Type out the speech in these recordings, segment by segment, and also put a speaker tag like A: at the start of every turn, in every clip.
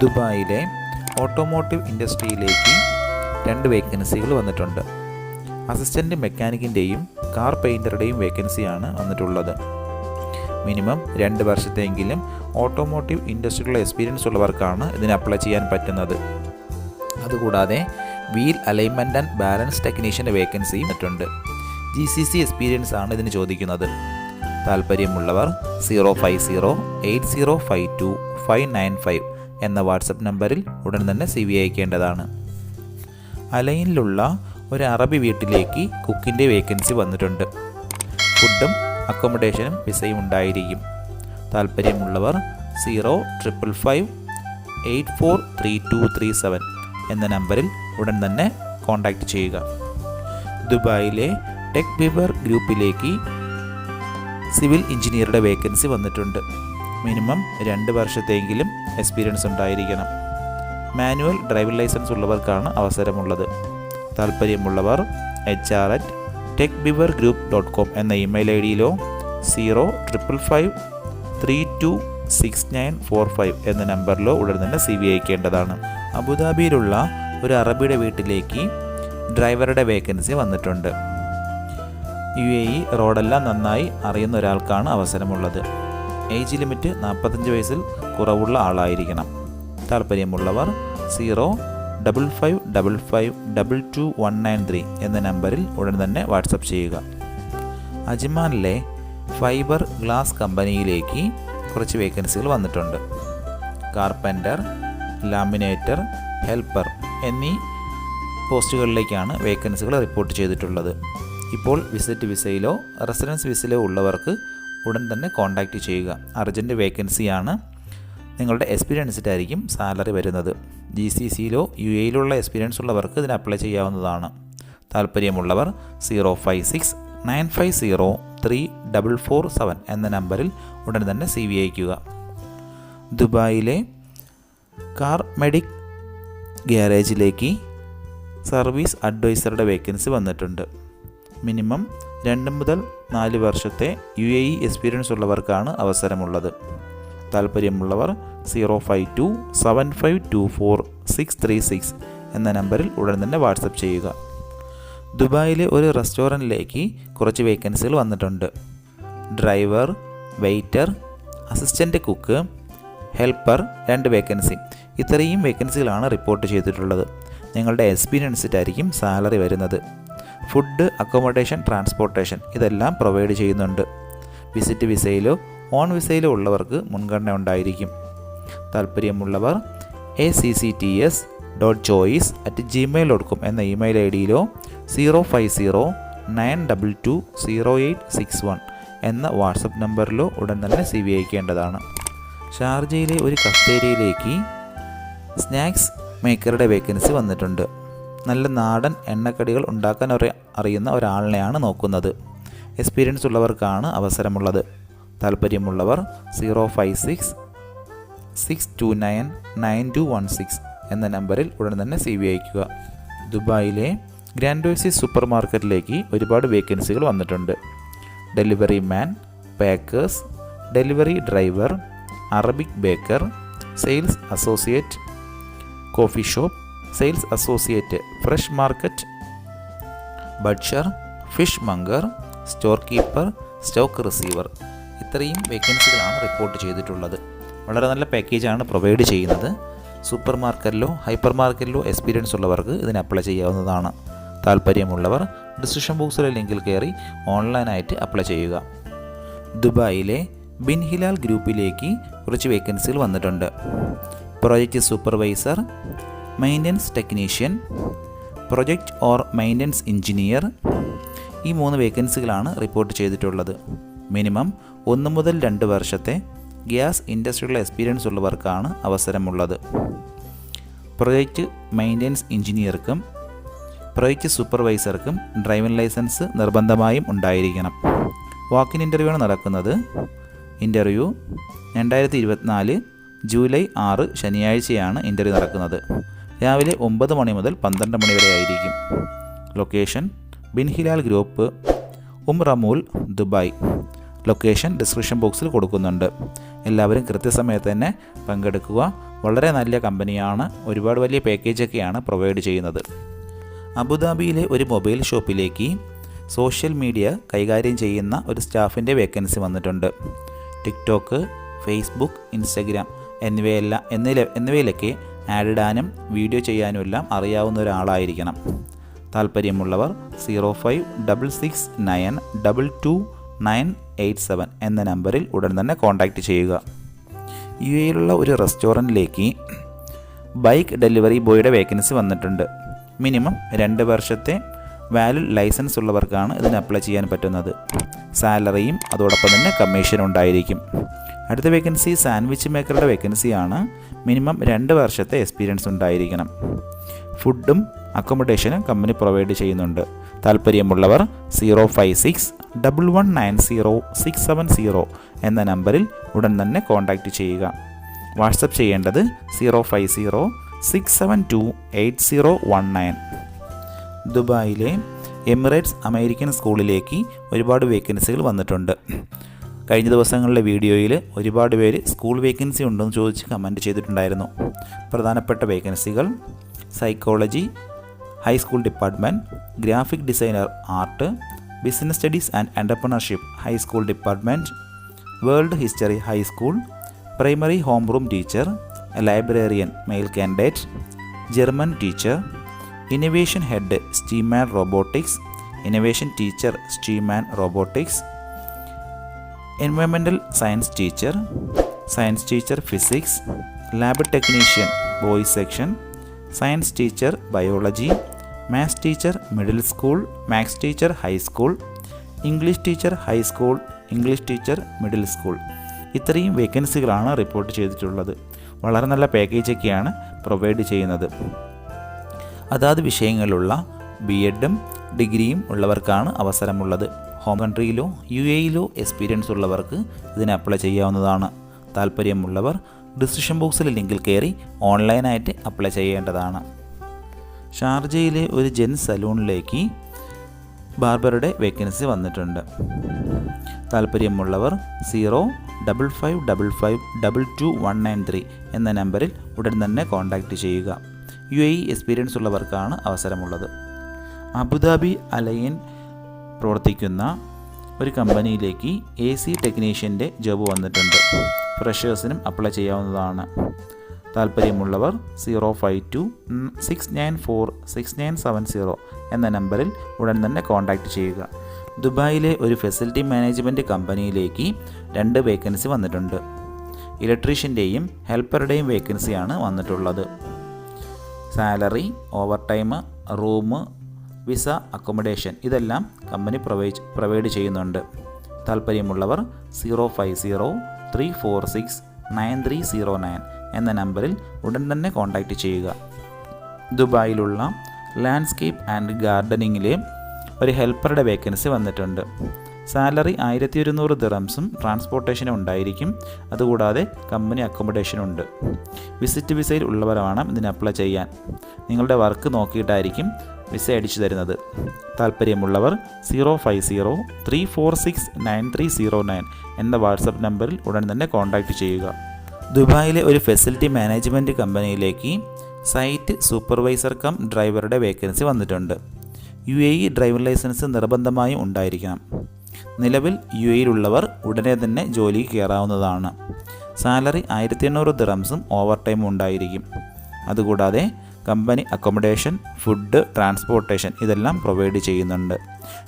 A: ദുബായിലെ ഓട്ടോമോട്ടീവ് ഇൻഡസ്ട്രിയിലേക്ക് രണ്ട് വേക്കൻസികൾ വന്നിട്ടുണ്ട്. അസിസ്റ്റന്റ് മെക്കാനിക്കിന്റെയും കാർ പെയിന്ററുടെയും വേക്കൻസിയാണ് വന്നിട്ടുള്ളത്. മിനിമം രണ്ട് വർഷത്തെങ്കിലും ഓട്ടോമോട്ടീവ് ഇൻഡസ്ട്രിയിലുള്ള എക്സ്പീരിയൻസ് ഉള്ളവർക്കാണ് ഇതിന് അപ്ലൈ ചെയ്യാൻ പറ്റുന്നത്. അതുകൂടാതെ വീൽ അലൈൻമെന്റ് ആൻഡ് ബാലൻസ് ടെക്നീഷ്യന്റെ വേക്കൻസി മറ്റുണ്ട് ജി സി സി എക്സ്പീരിയൻസ് ആണ് ഇതിന് ചോദിക്കുന്നത്. താല്പര്യമുള്ളവർ zero five zero eight zero five two five nine five എന്ന വാട്സപ്പ് നമ്പറിൽ ഉടൻ തന്നെ സി വി അയക്കേണ്ടതാണ് അലൈനിലുള്ള ഒരു അറബി വീട്ടിലേക്ക് കുക്കിന്റെ വേക്കൻസി വന്നിട്ടുണ്ട്. ഫുഡും അക്കോമഡേഷനും വിസയും ഉണ്ടായിരിക്കും. താല്പര്യമുള്ളവർ zero triple five eight four three two three seven എന്ന നമ്പറിൽ ഉടൻ തന്നെ കോൺടാക്റ്റ് ചെയ്യുക. ദുബായിലെ ടെക് ബിബർ ഗ്രൂപ്പിലേക്ക് സിവിൽ എഞ്ചിനീയറുടെ വേക്കൻസി വന്നിട്ടുണ്ട്. മിനിമം രണ്ട് വർഷത്തെങ്കിലും എക്സ്പീരിയൻസ് ഉണ്ടായിരിക്കണം. മാനുവൽ ഡ്രൈവിംഗ് ലൈസൻസ് ഉള്ളവർക്കാണ് അവസരമുള്ളത്. താല്പര്യമുള്ളവർ H R at tech beaver group dot com എന്ന email I ഡിയിലോ zero triple five three two six nine four five എന്ന നമ്പറിലോ ഉടൻ തന്നെ സി വി അയക്കേണ്ടതാണ്. അബുദാബിയിലുള്ള ഒരു അറബിയുടെ വീട്ടിലേക്ക് ഡ്രൈവറുടെ വേക്കൻസി വന്നിട്ടുണ്ട്. യു എ ഇ റോഡെല്ലാം നന്നായി അറിയുന്ന ഒരാൾക്കാണ് അവസരമുള്ളത്. ഏജ് ലിമിറ്റ് നാൽപ്പത്തഞ്ച് വയസ്സിൽ കുറവുള്ള ആളായിരിക്കണം. താല്പര്യമുള്ളവർ zero double five double five double two one nine three എന്ന നമ്പറിൽ ഉടൻ തന്നെ വാട്സപ്പ് ചെയ്യുക. അജ്മാനിലെ ഫൈബർ ഗ്ലാസ് കമ്പനിയിലേക്ക് കുറച്ച് വേക്കൻസികൾ വന്നിട്ടുണ്ട്. കാർപ്പന്റർ ലാമിനേറ്റർ ഹെൽപ്പർ എന്നീ പോസ്റ്റുകളിലേക്കാണ് വേക്കൻസികൾ റിപ്പോർട്ട് ചെയ്തിട്ടുള്ളത്. ഇപ്പോൾ വിസിറ്റ് വിസയിലോ റെസിഡൻസ് വിസയിലോ ഉള്ളവർക്ക് ഉടൻ തന്നെ കോൺടാക്റ്റ് ചെയ്യുക. അർജന്റ് വേക്കൻസിയാണ് നിങ്ങളുടെ എക്സ്പീരിയൻസിട്ടായിരിക്കും സാലറി വരുന്നത്. ജി സി സിയിലോ യു എയിലുള്ള എക്സ്പീരിയൻസ് ഉള്ളവർക്ക് ഇതിന് അപ്ലൈ ചെയ്യാവുന്നതാണ്. താല്പര്യമുള്ളവർ zero five six nine five zero three double four seven എന്ന നമ്പറിൽ ഉടൻ തന്നെ സി വി അയക്കുക ദുബായിലെ കാർ മെഡിക് ഗ്യാരേജിലേക്ക് സർവീസ് അഡ്വൈസറുടെ വേക്കൻസി വന്നിട്ടുണ്ട്. മിനിമം രണ്ട് മുതൽ നാല് വർഷത്തെ യു എ ഇ എക്സ്പീരിയൻസ് ഉള്ളവർക്കാണ് അവസരമുള്ളത്. താല്പര്യമുള്ളവർ zero five two seven five two four six three six എന്ന നമ്പറിൽ ഉടൻ തന്നെ വാട്സപ്പ് ചെയ്യുക. ദുബായിലെ ഒരു റെസ്റ്റോറന്റിലേക്ക് കുറച്ച് വേക്കൻസികൾ വന്നിട്ടുണ്ട്. Driver waiter assistant cook helper രണ്ട് വേക്കൻസി ഇത്രയും വേക്കൻസികളാണ് റിപ്പോർട്ട് ചെയ്തിട്ടുള്ളത്. നിങ്ങളുടെ എക്സ്പീരിയൻസിട്ടായിരിക്കും സാലറി വരുന്നത്. ഫുഡ് അക്കോമഡേഷൻ ട്രാൻസ്പോർട്ടേഷൻ ഇതെല്ലാം പ്രൊവൈഡ് ചെയ്യുന്നുണ്ട്. വിസിറ്റ് വിസയിലോ ഓൺ വിസയിലോ ഉള്ളവർക്ക് മുൻഗണന ഉണ്ടായിരിക്കും. താല്പര്യമുള്ളവർ A C C T S dot choice at Gmail dot com എന്ന email I ഡിയിലോ zero five zero nine double two zero eight six one എന്ന വാട്സപ്പ് നമ്പറിലോ ഉടൻ തന്നെ സി വി അയക്കേണ്ടതാണ്. ഷാർജയിലെ ഒരു കഫ്തേരിയയിലേക്ക് സ്നാക്സ് മേക്കറുടെ വേക്കൻസി വന്നിട്ടുണ്ട്. നല്ല നാടൻ എണ്ണക്കടികൾ ഉണ്ടാക്കാൻ അറിയുന്ന ഒരാളിനെയാണ് നോക്കുന്നത്. എക്സ്പീരിയൻസ് ഉള്ളവർക്കാണ് അവസരമുള്ളത്. താല്പര്യമുള്ളവർ zero five six six two nine nine two one six എന്ന നമ്പറിൽ ഉടൻ തന്നെ സി വി അയക്കുക ദുബായിലെ ഗ്രാൻഡോസി സൂപ്പർ മാർക്കറ്റിലേക്ക് ഒരുപാട് വേക്കൻസികൾ വന്നിട്ടുണ്ട്. Delivery man packers delivery driver Arabic baker sales associate coffee shop sales associate fresh market butcher fishmonger storekeeper stock receiver. ഇത്രയും വേക്കൻസികളാണ് റിപ്പോർട്ട് ചെയ്തിട്ടുള്ളത്. വളരെ നല്ല പാക്കേജാണ് പ്രൊവൈഡ് ചെയ്യുന്നത്. സൂപ്പർ മാർക്കറ്റിലോ ഹൈപ്പർ മാർക്കറ്റിലോ എക്സ്പീരിയൻസ് ഉള്ളവർക്ക് ഇതിന് അപ്ലൈ ചെയ്യാവുന്നതാണ്. താല്പര്യമുള്ളവർ ഡിസ്ക്രിപ്ഷൻ ബോക്സിലെ ലിങ്കിൽ കയറി ഓൺലൈനായിട്ട് അപ്ലൈ ചെയ്യുക. ദുബായിലെ ബിൻ ഹിലാൽ ഗ്രൂപ്പിലേക്ക് കുറച്ച് വേക്കൻസികൾ വന്നിട്ടുണ്ട്. Project supervisor maintenance technician project or maintenance engineer ഈ മൂന്ന് വേക്കൻസികളാണ് റിപ്പോർട്ട് ചെയ്തിട്ടുള്ളത്. മിനിമം ഒന്ന് മുതൽ രണ്ട് വർഷത്തെ ഗ്യാസ് ഇൻഡസ്ട്രിയുടെ എക്സ്പീരിയൻസ് ഉള്ളവർക്കാണ് അവസരമുള്ളത്. പ്രൊജക്റ്റ് മെയിന്റനൻസ് എഞ്ചിനീയർക്കും പ്രൊജക്റ്റ് സൂപ്പർവൈസർക്കും ഡ്രൈവിംഗ് ലൈസൻസ് നിർബന്ധമായും ഉണ്ടായിരിക്കണം. വാക്കിൻ ഇന്റർവ്യൂ ആണ് നടക്കുന്നത്. ഇന്റർവ്യൂ രണ്ടായിരത്തി ഇരുപത്തിനാല് ജൂലൈ ആറ് ശനിയാഴ്ചയാണ് ഇന്റർവ്യൂ നടക്കുന്നത്. രാവിലെ ഒമ്പത് മണി മുതൽ പന്ത്രണ്ട് മണി വരെ ആയിരിക്കും. ലൊക്കേഷൻ ബിൻഹിലാൽ ഗ്രൂപ്പ് ഉം റമൂൽ ദുബായ് ലൊക്കേഷൻ ഡിസ്ക്രിപ്ഷൻ ബോക്സിൽ കൊടുക്കുന്നുണ്ട്. എല്ലാവരും കൃത്യസമയത്ത് തന്നെ പങ്കെടുക്കുക. വളരെ നല്ല കമ്പനിയാണ്. ഒരുപാട് വലിയ പാക്കേജൊക്കെയാണ് പ്രൊവൈഡ് ചെയ്യുന്നത്. അബുദാബിയിലെ ഒരു മൊബൈൽ ഷോപ്പിലേക്ക് സോഷ്യൽ മീഡിയ കൈകാര്യം ചെയ്യുന്ന ഒരു സ്റ്റാഫിന്റെ വേക്കൻസി വന്നിട്ടുണ്ട്. ടിക്ടോക്ക് ഫേസ്ബുക്ക് ഇൻസ്റ്റഗ്രാം എന്നിവയെല്ലാം എന്നിവ എന്നിവയിലൊക്കെ ആഡ് ഇടാനും വീഡിയോ ചെയ്യാനും എല്ലാം അറിയാവുന്ന ഒരാളായിരിക്കണം. താല്പര്യമുള്ളവർ zero five double six nine double two nine eight seven എന്ന നമ്പറിൽ ഉടൻ തന്നെ കോൺടാക്റ്റ് ചെയ്യുക. യു എയിലുള്ള ഒരു റെസ്റ്റോറന്റിലേക്ക് ബൈക്ക് ഡെലിവറി ബോയുടെ വേക്കൻസി വന്നിട്ടുണ്ട്. മിനിമം രണ്ട് വർഷത്തെ വാലിഡ് ലൈസൻസ് ഉള്ളവർക്കാണ് ഇതിന് അപ്ലൈ ചെയ്യാൻ പറ്റുന്നത്. സാലറിയും അതോടൊപ്പം തന്നെ കമ്മീഷൻ ഉണ്ടായിരിക്കും. അടുത്ത വേക്കൻസി സാൻഡ്വിച്ച് മേക്കറുടെ വേക്കൻസിയാണ് മിനിമം രണ്ട് വർഷത്തെ എക്സ്പീരിയൻസ് ഉണ്ടായിരിക്കണം. ഫുഡും അക്കോമഡേഷനും കമ്പനി പ്രൊവൈഡ് ചെയ്യുന്നുണ്ട്. താല്പര്യമുള്ളവർ zero five six double one nine zero six seven zero എന്ന നമ്പറിൽ ഉടൻ തന്നെ കോൺടാക്റ്റ് ചെയ്യുക. വാട്സപ്പ് ചെയ്യേണ്ടത് zero five zero six seven two eight zero one nine ദുബായിലെ എമിറേറ്റ്സ് അമേരിക്കൻ സ്കൂളിലേക്ക് ഒരുപാട് വേക്കൻസികൾ വന്നിട്ടുണ്ട്. കഴിഞ്ഞ ദിവസങ്ങളിലെ വീഡിയോയിൽ ഒരുപാട് പേര് സ്കൂൾ വേക്കൻസി ഉണ്ടെന്ന് ചോദിച്ച് കമന്റ് ചെയ്തിട്ടുണ്ടായിരുന്നു. പ്രധാനപ്പെട്ട വേക്കൻസികൾ psychology high school department graphic designer art business studies and entrepreneurship high school department world history high school primary home room teacher librarian male candidate German teacher innovation head STEAM and robotics innovation teacher STEAM and robotics എൻവയൺമെന്റൽ science teacher science teacher physics lab technician boys section science teacher biology maths teacher middle school maths teacher high school English teacher high school English teacher middle school ഇത്രയും വേക്കൻസികളാണ് report ചെയ്തിട്ടുള്ളത്. വളരെ നല്ല പാക്കേജൊക്കെയാണ് provide ചെയ്യുന്നത്. അതാത് വിഷയങ്ങളിലുള്ള B എഡും ഡിഗ്രിയും ഉള്ളവർക്കാണ് അവസരമുള്ളത്. ഹോം കൺട്രിയിലോ യു എയിലോ എക്സ്പീരിയൻസ് ഉള്ളവർക്ക് ഇതിന് അപ്ലൈ ചെയ്യാവുന്നതാണ്. താല്പര്യമുള്ളവർ ഡിസ്ക്രിപ്ഷൻ ബോക്സിൽ ലിങ്കിൽ കയറി ഓൺലൈനായിട്ട് അപ്ലൈ ചെയ്യേണ്ടതാണ്. ഷാർജയിലെ ഒരു ജെൻ സലൂണിലേക്ക് ബാർബറുടെ വേക്കൻസി വന്നിട്ടുണ്ട്. താല്പര്യമുള്ളവർ zero double five double five double two one nine three എന്ന നമ്പറിൽ ഉടൻ തന്നെ കോൺടാക്റ്റ് ചെയ്യുക. യു എ എക്സ്പീരിയൻസ് ഉള്ളവർക്കാണ് അവസരമുള്ളത്. അബുദാബി അലയൻ പ്രവർത്തിക്കുന്ന ഒരു കമ്പനിയിലേക്ക് എ സി ടെക്നീഷ്യന്റെ ജോബ് വന്നിട്ടുണ്ട്. ഫ്രഷേഴ്സിനും അപ്ലൈ ചെയ്യാവുന്നതാണ്. താല്പര്യമുള്ളവർ zero five two six nine four six nine seven zero എന്ന നമ്പറിൽ ഉടൻ തന്നെ കോൺടാക്റ്റ് ചെയ്യുക. ദുബായിലെ ഒരു ഫെസിലിറ്റി മാനേജ്മെന്റ് കമ്പനിയിലേക്ക് രണ്ട് വേക്കൻസി വന്നിട്ടുണ്ട്. ഇലക്ട്രീഷ്യന്റെയും ഹെൽപ്പറുടെയും വേക്കൻസിയാണ് വന്നിട്ടുള്ളത്. Salary overtime room visa accommodation ഇതെല്ലാം കമ്പനി പ്രൊവൈഡ് പ്രൊവൈഡ് ചെയ്യുന്നുണ്ട്. താല്പര്യമുള്ളവർ zero five zero three four six nine three zero nine എന്ന നമ്പറിൽ ഉടൻ തന്നെ കോൺടാക്റ്റ് ചെയ്യുക. ദുബായിലുള്ള ലാൻഡ്സ്കേപ്പ് ആൻഡ് ഗാർഡനിങ്ങിലെ ഒരു ഹെൽപ്പറുടെ വേക്കൻസി വന്നിട്ടുണ്ട്. സാലറി ആയിരത്തി ഒരുന്നൂറ് ദിറംസും ട്രാൻസ്പോർട്ടേഷനും ഉണ്ടായിരിക്കും. അതുകൂടാതെ കമ്പനി അക്കോമഡേഷനും ഉണ്ട്. വിസിറ്റ് വിസയിൽ ഉള്ളവരാണ് ഇതിന് അപ്ലൈ ചെയ്യാൻ. നിങ്ങളുടെ വർക്ക് നോക്കിയിട്ടായിരിക്കും വിസ അടിച്ചു തരുന്നത് താല്പര്യമുള്ളവർ zero five zero three four six nine three zero nine എന്ന വാട്സപ്പ് നമ്പറിൽ ഉടൻ തന്നെ കോൺടാക്റ്റ് ചെയ്യുക. ദുബായിലെ ഒരു ഫെസിലിറ്റി മാനേജ്മെന്റ് കമ്പനിയിലേക്ക് സൈറ്റ് സൂപ്പർവൈസർ കം ഡ്രൈവറുടെ വേക്കൻസി വന്നിട്ടുണ്ട്. U A E driving licence നിർബന്ധമായും ഉണ്ടായിരിക്കണം. നിലവിൽ യു എയിലുള്ളവർ ഉടനെ തന്നെ ജോലി കയറാവുന്നതാണ്. സാലറി ആയിരത്തി എണ്ണൂറ് ദിറംസും ഓവർ ടൈമും ഉണ്ടായിരിക്കും. അതുകൂടാതെ കമ്പനി അക്കോമഡേഷൻ ഫുഡ് ട്രാൻസ്പോർട്ടേഷൻ ഇതെല്ലാം പ്രൊവൈഡ് ചെയ്യുന്നുണ്ട്.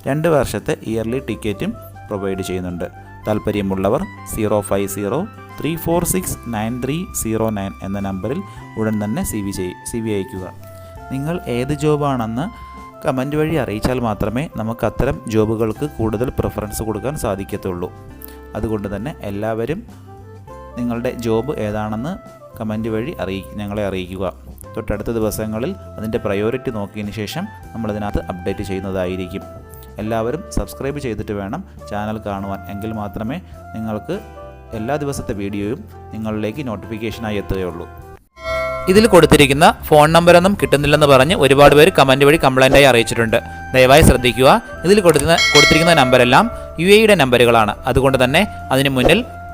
A: രണ്ട് വർഷത്തെ ഇയർലി ടിക്കറ്റും പ്രൊവൈഡ് ചെയ്യുന്നുണ്ട്. താല്പര്യമുള്ളവർ zero five zero three four six nine three zero nine എന്ന നമ്പറിൽ ഉടൻ തന്നെ സി വി ചെയ് സി വി അയക്കുക നിങ്ങൾ ഏത് ജോബാണെന്ന് കമന്റ് വഴി അറിയിച്ചാൽ മാത്രമേ നമുക്ക് അത്തരം ജോബുകൾക്ക് കൂടുതൽ പ്രിഫറൻസ് കൊടുക്കാൻ സാധിക്കത്തുള്ളൂ. അതുകൊണ്ട് തന്നെ എല്ലാവരും നിങ്ങളുടെ ജോബ് ഏതാണെന്ന് കമന്റ് വഴി അറിയി ഞങ്ങളെ അറിയിക്കുക. തൊട്ടടുത്ത ദിവസങ്ങളിൽ അതിന്റെ പ്രയോറിറ്റി നോക്കിയതിന് ശേഷം നമ്മളതിനകത്ത് അപ്ഡേറ്റ് ചെയ്യുന്നതായിരിക്കും. എല്ലാവരും സബ്സ്ക്രൈബ് ചെയ്തിട്ട് വേണം ചാനൽ കാണുവാൻ. എങ്കിൽ മാത്രമേ നിങ്ങൾക്ക് എല്ലാ ദിവസത്തെ വീഡിയോയും നിങ്ങളിലേക്ക് നോട്ടിഫിക്കേഷനായി എത്തുകയുള്ളൂ.
B: ഇതിൽ കൊടുത്തിരിക്കുന്ന ഫോൺ നമ്പറൊന്നും കിട്ടുന്നില്ലെന്ന് പറഞ്ഞ് ഒരുപാട് പേര് കമന്റ് വഴി കംപ്ലൈന്റായി അറിയിച്ചിട്ടുണ്ട്. ദയവായി ശ്രദ്ധിക്കുക. ഇതിൽ കൊടുക്കുന്ന കൊടുത്തിരിക്കുന്ന നമ്പരെല്ലാം യു എയുടെ നമ്പറുകളാണ് അതുകൊണ്ട് തന്നെ അതിന് മുന്നിൽ